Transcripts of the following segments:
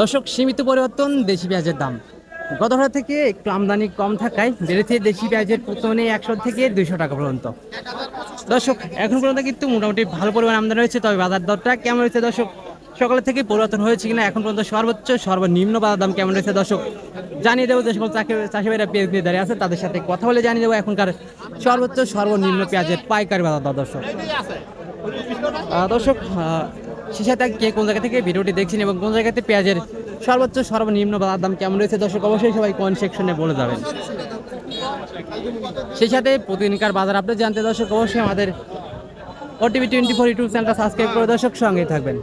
দর্শক, সীমিত পরিবর্তন দেশি পেঁয়াজের দাম। গত থেকে একটু আমদানি কম থাকায় বেড়েছে দেশি পেঁয়াজের প্রতিমনে একশো থেকে দুইশো টাকা পর্যন্ত। দর্শক, এখন পর্যন্ত কিন্তু মোটামুটি ভালো পরিমাণ আমদানি হয়েছে তবে বাজার দরটা কেমন রয়েছে দর্শক? সকালের থেকে পরিবর্তন হয়েছে কিনা এখন পর্যন্ত সর্বোচ্চ, সর্বনিম্ন বাজার দাম কেমন রয়েছে দর্শক? জানিয়ে দেবো যে সকল চাকরি চাষিভাইরা পেঁয়াজ নিয়ে দাঁড়িয়ে আছে, তাদের সাথে কথা বলে জানিয়ে দেবো এখনকার সর্বোচ্চ, সর্বনিম্ন পেঁয়াজের পাইকারি বাজার দর দর্শক। দর্শক সে সাথে কে কোন জায়গা থেকে ভিডিওটি দেখছেন এবং কোন জায়গাতে পেঁয়াজের সর্বোচ্চ সর্বনিম্ন বাজার দাম কেমন রয়েছে, দর্শক অবশ্যই সবাই কোন সেকশনে বলে যাবেন। সেই সাথে প্রতিদিনকার বাজার আপডেট জানতে দর্শক অবশ্যই আমাদের ওটিভি টোয়েন্টি ফোর ইউটিউব চ্যানেলটা সাবস্ক্রাইব করে দর্শক সঙ্গেই থাকবেন।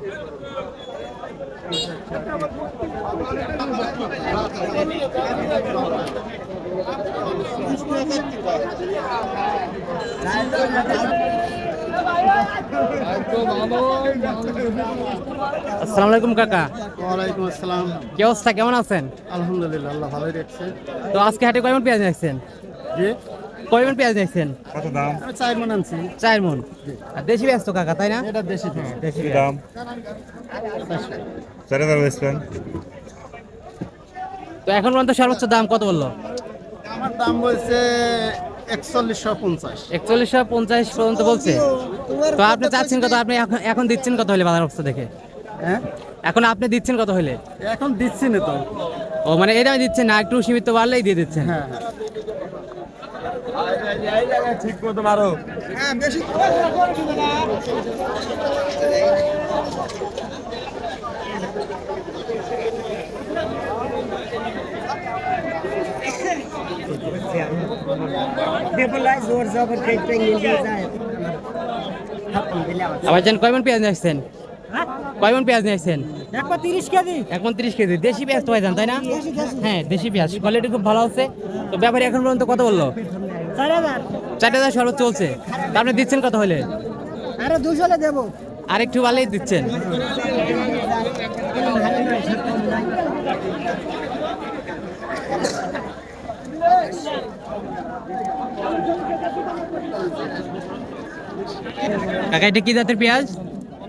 আসসালামু আলাইকুম কাকা। ওয়ালাইকুম আসসালাম। কি অবস্থা? কেমন আছেন? আলহামদুলিল্লাহ আল্লাহ ভালোই রাখছে। তো আজকে হাটে কয়মন পেঁয়াজ নিয়েছেন? জি? কয়মন পেঁয়াজ নিয়েছেন? আমি চার মন আনছি। চার মন। আর দেশি পেঁয়াজ তো কাকা তাই না? এটা দেশি দেশি দাম? চার হাজার তো এখন পর্যন্ত সর্বোচ্চ দাম কত বলল? আমার দাম বলছে একচল্লিশশো পঞ্চাশ। একচল্লিশশো পঞ্চাশ পর্যন্ত বলছে। তো আপনি চাচ্ছেন কত? আপনি এখন এখন দিচ্ছেন কত হলে বাজার অবস্থা দেখে? হ্যাঁ? এখন আপনি দিচ্ছেন কত হলে এখন দিচ্ছি না তো। ও মানে এটা দিচ্ছেন না একটু সীমিত বাড়লেই দিয়ে দিচ্ছেন। হ্যাঁ ঠিক মতো মারো আবার যেন কয়মন পেঁয়াজ নিয়ে আসছেন? কয়মন পেঁয়াজ নিয়ে আসছেন? তিরিশ কেজি। এখন তিরিশ কেজি। দেশি পেঁয়াজ তো তাই না? হ্যাঁ দেশি পেঁয়াজ। কোয়ালিটি খুব ভালো আছে। তো ব্যাপারী এখন পর্যন্ত কত বলল? চার হাজার। চার সর্বোচ্চ চলছে। আপনি দিচ্ছেন কত হলে? আরে দুশো দেবো। আর একটু ভালোই দিচ্ছেন। কাকা এটা কি জাতের পেঁয়াজ?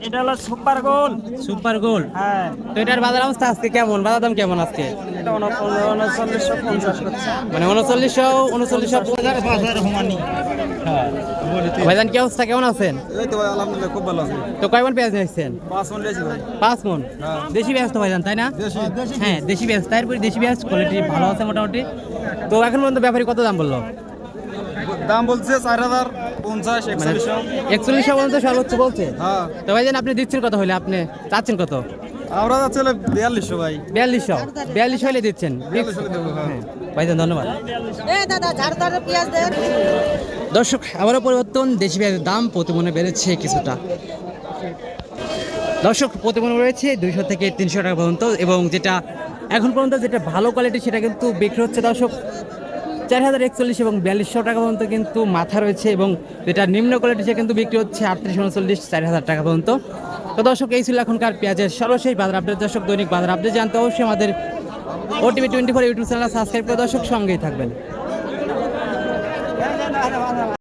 এটা হলো সুপার গোল। সুপার গোল্ড হ্যাঁ। তো এটার বাজার অবস্থা আজকে কেমন? বাজার দাম কেমন আজকে? এটা উনচল্লিশশো পঞ্চাশ মানে উনচল্লিশশো উনচল্লিশশো ভাইজান কি অবস্থা? কেমন আছেন? এই তো আলহামদুলিল্লাহ খুব ভালো আছে। তো কয়মন পেঁয়াজ নিয়েছেন? পাঁচ মন লেছি ভাই। পাঁচ মন? দেশি পেঁয়াজ তো ভাইজান তাই না? হ্যাঁ দেশি পেঁয়াজ। তারপরে দেশি পেঁয়াজ কোয়ালিটি ভালো আছে মোটামুটি। তো এখন পর্যন্ত ব্যাপারী কত দাম বলল? দাম বলছে চার হাজার। পঞ্চাশ মানে একচল্লিশশো সর্বোচ্চ বলছে? হ্যাঁ। তো ভাইজান আপনি দিচ্ছেন কত হলে আপনি চাচ্ছেন কত? আমরা যাচ্ছে বিয়াল্লিশশো ভাই। বিয়াল্লিশশো? বিয়াল্লিশ হলে দিচ্ছেন? হ্যাঁ। ভাইজান ধন্যবাদ। দর্শক আবারও পরিবর্তন দেশি পেঁয়াজের দাম প্রতিমনে বেড়েছে কিছুটা। দর্শক প্রতিমনে রয়েছে দুইশো থেকে তিনশো টাকা পর্যন্ত এবং যেটা এখন পর্যন্ত যেটা ভালো কোয়ালিটি সেটা কিন্তু বিক্রি হচ্ছে দর্শক। চার হাজার একচল্লিশ এবং বিয়াল্লিশশো টাকা পর্যন্ত কিন্তু মাথা রয়েছে এবং যেটা নিম্ন কোয়ালিটি সে কিন্তু বিক্রি হচ্ছে আটত্রিশ, উনচল্লিশ চার হাজার টাকা পর্যন্ত। তো দর্শক, এই ছিল এখনকার পেঁয়াজের সর্বশেষ বাজার আপডেট দর্শক, দৈনিক বাজার আপডেট জানতে অবশ্যই আমাদের OTV twenty four YouTube channel subscribe করে দর্শক সঙ্গেই থাকবেন।